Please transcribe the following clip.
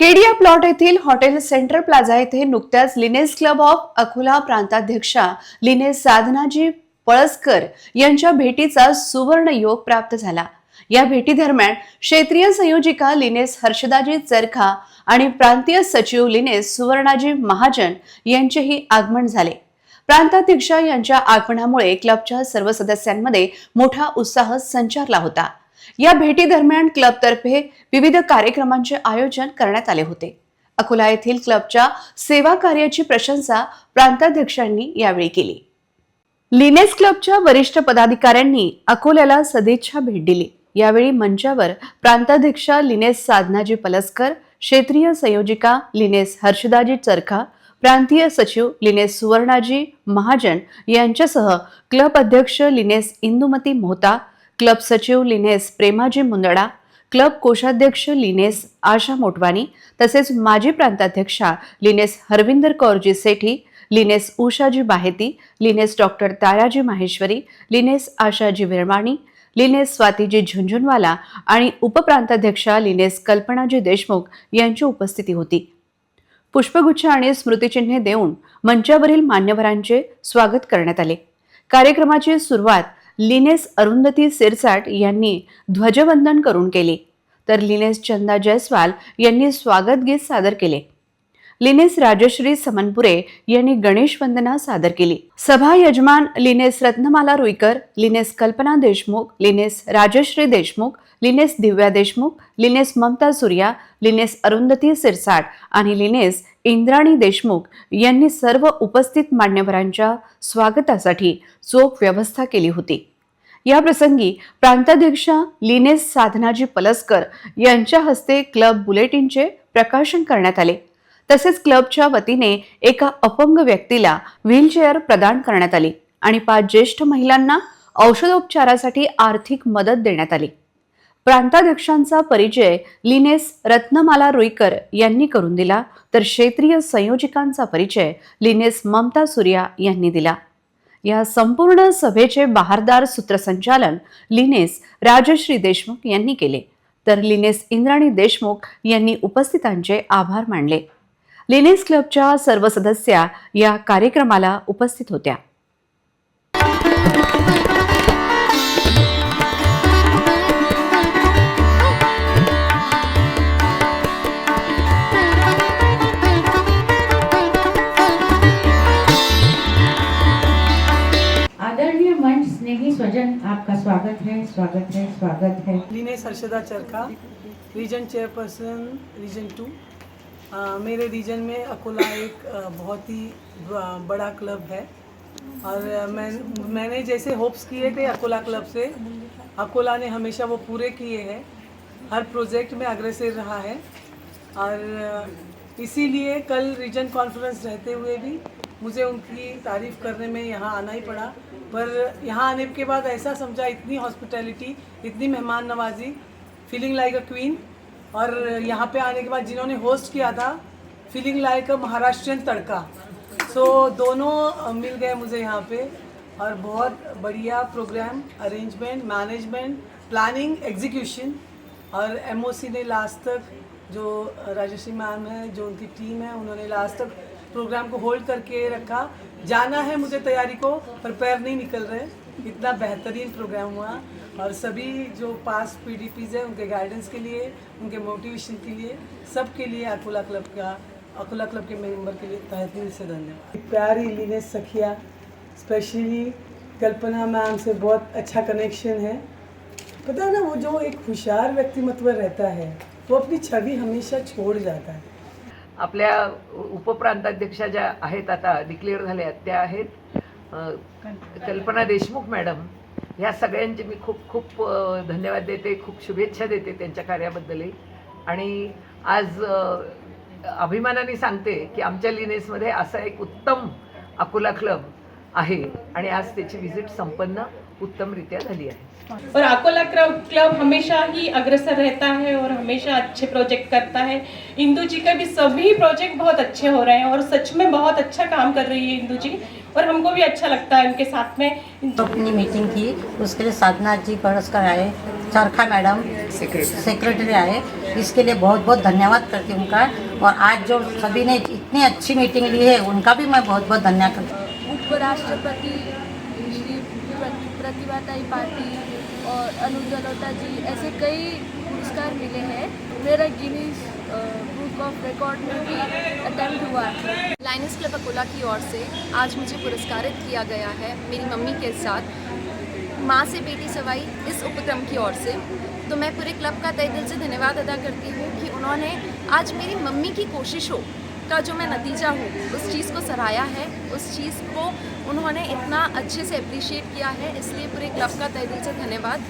Kedia plot येथील hotel centre plaza येथे नुकत्याच लिनेस क्लब ऑफ अकोला प्रांताध्यक्षा लिनेस साधनाजी पळसकर यांच्या भेटीचा सुवर्ण योग प्राप्त झाला. या भेटी दरम्यान क्षेत्रीय संयोजिका लिनेस हर्षदाजी चरखा आणि प्रांतीय सचिव लिनेस सुवर्णाजी महाजन यांचेही आगमन झाले. प्रांताध्यक्षा यांच्या आगमनामुळे क्लबच्या सर्व सदस्यांमध्ये मोठा उत्साह संचारला होता. या भेटीदरम्यान क्लबतर्फे विविध कार्यक्रमांचे आयोजन करण्यात आले होते. अकोला येथील क्लबच्या सेवा कार्याची प्रशंसा प्रांताध्यक्षांनी यावेळी केली. लिनेस क्लबच्या वरिष्ठ पदाधिकाऱ्यांनी अकोल्याला सदिच्छा भेट दिली. यावेळी मंचावर प्रांताध्यक्ष लिनेस साधनाजी पलसकर क्षेत्रीय संयोजिका लिनेस हर्षदाजी चरखा प्रांतीय सचिव लिनेस सुवर्णाजी महाजन यांच्यासह क्लब अध्यक्ष लिनेस इंदुमती मोहता क्लब सचिव लिनेस प्रेमाजी मुंदडा क्लब कोषाध्यक्ष लिनेस आशा मोटवानी तसेच माजी प्रांताध्यक्षा Lioness Harvinder Kaurji Sethi Lioness Ushaji Baheti Lioness doctor Taraji Maheshwari Lioness Ashaji Virmani Lioness Swatiji Jhunjhunwala आणि उपप्रांताध्यक्षा लिनेस कल्पनाजी देशमुख यांची उपस्थिती होती. पुष्पगुच्छ आणि स्मृतिचिन्हे देऊन मंचावरील मान्यवरांचे स्वागत करण्यात आले. कार्यक्रमाची सुरुवात लिनेस अरुंधती सिरसाट यांनी ध्वजवंदन करून केले. तर लिनेस चंदा जयस्वाल यांनी स्वागत गीत सादर केले. लिनेस राजश्री समनपुरे यांनी गणेश वंदना सादर केली. सभा यजमान Lioness Ratnamala Ruikar lioness Kalpana Deshmukh lioness Rajashree Deshmukh lioness Divya Deshmukh lioness Mamta Surya lioness Arundhati Sirsat आणि लिनेस इंद्राणी देशमुख यांनी सर्व उपस्थित मान्यवरांच्या स्वागतासाठी चोख व्यवस्था केली होती. या प्रसंगी प्रांताध्यक्षा लिनेस साधनाजी पलसकर यांच्या हस्ते क्लब बुलेटिनचे प्रकाशन करण्यात आले. तसेच क्लबच्या वतीने एका अपंग व्यक्तीला व्हीलचेअर प्रदान करण्यात आली आणि पाच ज्येष्ठ महिलांना औषधोपचारासाठी आर्थिक मदत देण्यात आली. प्रांताध्यक्षांचा परिचय लिनेस रत्नमाला रुईकर यांनी करून दिला तर क्षेत्रीय संयोजिकांचा परिचय लिनेस ममता सूर्या यांनी दिला. या संपूर्ण सभेचे बहारदार सूत्रसंचालन लिनेस राजश्री देशमुख यांनी केले तर लिनेस इंद्राणी देशमुख यांनी उपस्थितांचे आभार मानले. लिनेस क्लबच्या सर्व सदस्या या कार्यक्रमाला उपस्थित होत्या. आपका स्वागत है स्वागत है स्वागत है। Lioness Harshada Charkha region chairperson region two मेरे रीजन में अकोला एक बहुत ही बड़ा क्लब है। और मैं, मैंने जैसे होप्स किए थे अकोला क्लब से, अकोला ने हमेशा वो पूरे किए हैं। हर प्रोजेक्ट में अग्रसर रहा है। और इसीलिए कल रीजन कॉन्फ्रेंस रहते हुए भी मुझे उनकी तारीफ़ करने में यहाँ आना ही पड़ा। पर यहाँ आने के बाद ऐसा समझा इतनी हॉस्पिटैलिटी इतनी मेहमान नवाजी फीलिंग लाइक अ क्वीन और यहाँ पे आने के बाद जिन्होंने होस्ट किया था feeling like a Maharashtrian tadka. So so, दोनों मिल गए मुझे यहाँ पे। और बहुत बढ़िया programme arrangement management planning execution और एमओसी ने लास्ट तक जो राजश्री मैम है जो उनकी टीम है उन्होंने लास्ट तक प्रोग्राम को होल्ड करके रखा। जाना है मुझे तैयारी को, पर पैर नहीं निकल रहे। इतना बेहतरीन प्रोग्राम हुआ और सभी जो पास पी डी पीज हैं, उनके गाइडेंस के लिए, उनके मोटिवेशन के लिए, सबके लिए अकोला क्लब का अकोला क्लब के मेंबर के लिए तहे दिल से धन्यवाद। प्यारी लीने सखिया स्पेशली कल्पना मैम से बहुत अच्छा कनेक्शन है। पता है ना, वो जो एक होशियार व्यक्तिमत्व रहता है, वो अपनी छवि हमेशा छोड़ जाता है। आपल्या उपप्रांताध्यक्षा ज्या आहेत आता डिक्लेअर झाल्या त्या आहेत कल्पना देशमुख मॅडम. ह्या सगळ्यांचे मी खूप खूप धन्यवाद देते खूप शुभेच्छा देते त्यांच्या कार्याबद्दलही. आणि आज अभिमानाने सांगते की आमच्या लिनेसमध्ये असा एक उत्तम अकोला क्लब आहे. आणि आज त्याची व्हिजिट संपन्न. उत्तमरित्या झाली आहे. और अकोला क्लब क्लब हमेशा ही अग्रसर रहता है और हमेशा अच्छे प्रोजेक्ट करता है। इंदू जी का भी सभी प्रोजेक्ट बहुत अच्छे हो रहे हैं और सच में बहुत अच्छा काम कर रही है इंदू जी। और हमको भी अच्छा लगता है उनके साथ में। अपनी मीटिंग की उसके लिए साधना जी परस्कर आए चरखा मैडम सेक्रेटरी आए इसके लिए बहुत बहुत धन्यवाद करती हूँ उनका। और आज जो सभी ने इतनी अच्छी मीटिंग ली है उनका भी मैं बहुत बहुत धन्यवाद करती हूँ। उपराष्ट्रपति प्र- प्रतिभाताई पाटिल और अनु जलोटा जी, ऐसे कई पुरस्कार मिले हैं। मेरा गिनीज बुक ऑफ़ रिकॉर्ड में भी अटेम्प्ट हुआ है। लाइनस क्लब अकोला की ओर से आज मुझे पुरस्कारित किया गया है मेरी मम्मी के साथ। माँ से बेटी सवाई इस उपक्रम की ओर से। तो मैं पूरे क्लब का तय दिल से धन्यवाद अदा करती हूँ कि उन्होंने आज मेरी मम्मी की कोशिशों का जो मैं नतीजा हूँ उस चीज़ को सराहा है उस चीज़ को उन्होंने इतना अच्छे से अप्रिशिएट किया है इसलिए पूरे क्लब का तय दिल से धन्यवाद।